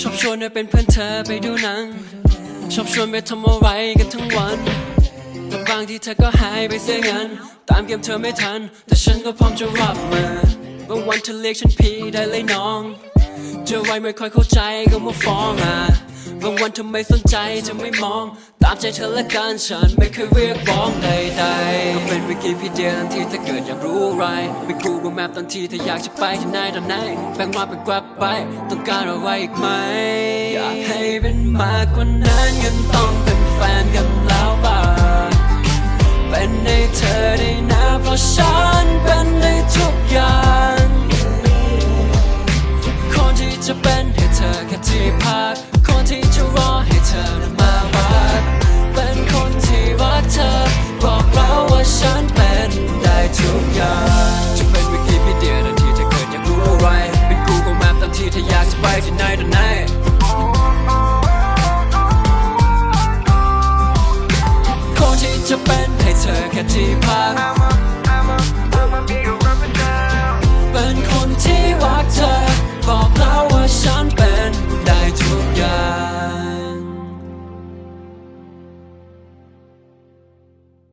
ชอบชวนให้เป็นเพื่อนเธอไปดูหนัง ชอบชวนไปทำอะไรกันทั้งวันแต่บางทีเธอก็หายไปเสียงั้น ตามเกมเธอไม่ทัน แต่ฉันก็พร้อมจะรับมาบางวันเธอเรียกฉันพี่ได้เลยน้อง เจอไว้ไม่ค่อยเข้าใจก็มาฟ้องอะ บางวันเธอไมสนใจเธอไม่มอง ตามใจเธอละกันฉันไม่เคยเรียกร้องใดๆก็เป็นวิกิพีเดียทันทีถ้าเกิดอยากรู้อะไรไม่คู่กูแมปทันทีถ้าอยากจะไปที่ไหนตอนไหนแบ่งมาเป็นกลับไป ต้องการอะไรอีกไหม อยากให้เป็นมากกว่านั้นยังต้องเป็นแฟนกันแล้วป่ะเป็นในเธอได้นะเพราะฉัน night. Call ที่จะเป็นให้เธอแค่ที่พัก